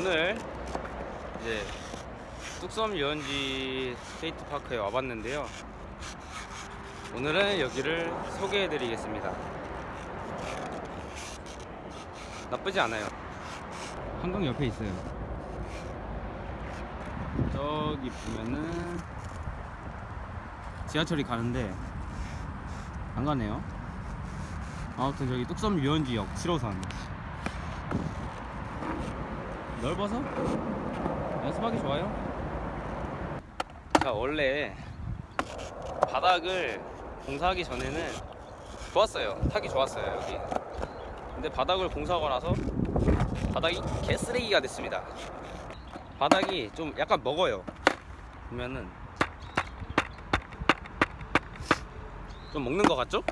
오늘 이제 뚝섬 유원지 스테이트 파크에 와봤는데요. 오늘은 여기를 소개해 드리겠습니다. 나쁘지 않아요. 한강 옆에 있어요. 저기 보면은 지하철이 가는데 안 가네요. 아무튼 저기 뚝섬 유원지역 7호선 넓어서 연습하기 좋아요. 자 원래 바닥을 공사하기 전에는 좋았어요. 타기 좋았어요 여기. 근데 바닥을 공사하고 나서 바닥이 개쓰레기가 됐습니다. 바닥이 좀 약간 먹어요. 보면은 좀 먹는 것 같죠?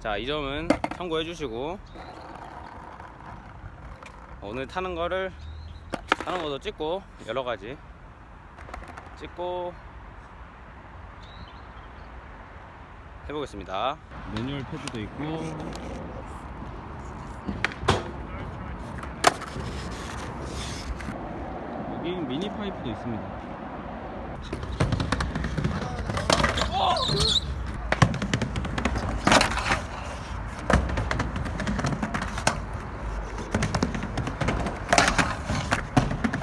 자, 이 점은 참고해 주시고 오늘 타는 거를 타는 것도 찍고 여러 가지 찍고 해보겠습니다. 매뉴얼 패드도 있고 여기 미니 파이프도 있습니다.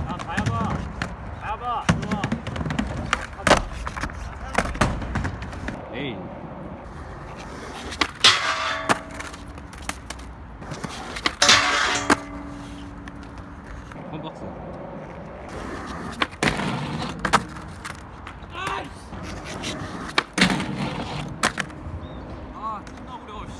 야, 가야봐. 가야봐. 좋아. 에이. 컴박스. 아, 존나 어려워. 씨.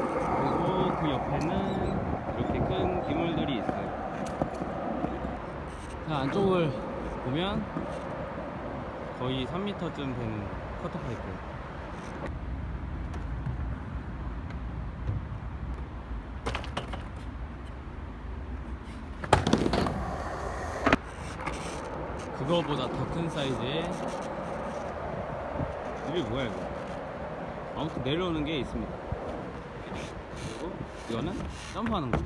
그리고 그 옆에는 이렇게 큰 기물들이 있어요. 자, 안쪽을 보면 거의 3m쯤 되는 커터 파이프. 그거보다 더 큰 사이즈의 이게 뭐야 이거? 아무튼 내려오는 게 있습니다. 이거는 점프하는 거.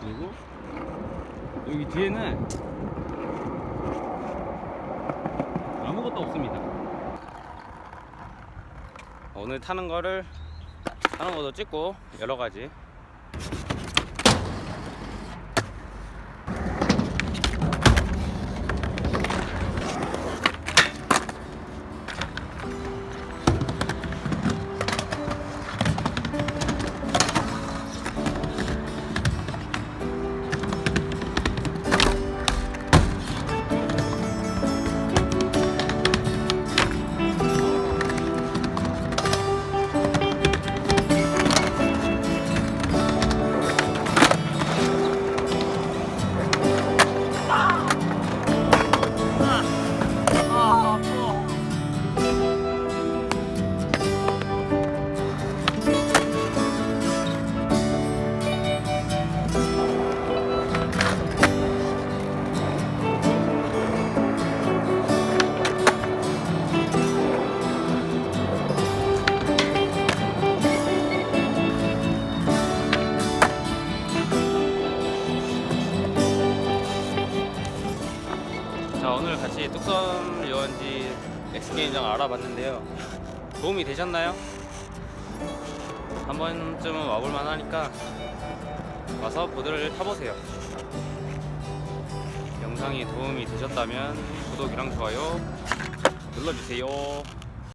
그리고 여기 뒤에는 아무것도 없습니다. 오늘 타는 거를 타는 것도 찍고 여러 가지 같이 뚝섬 유원지 엑스게임장 알아봤는데요. 도움이 되셨나요? 한 번쯤은 와볼만 하니까 와서 보드를 타보세요. 영상이 도움이 되셨다면 구독이랑 좋아요 눌러주세요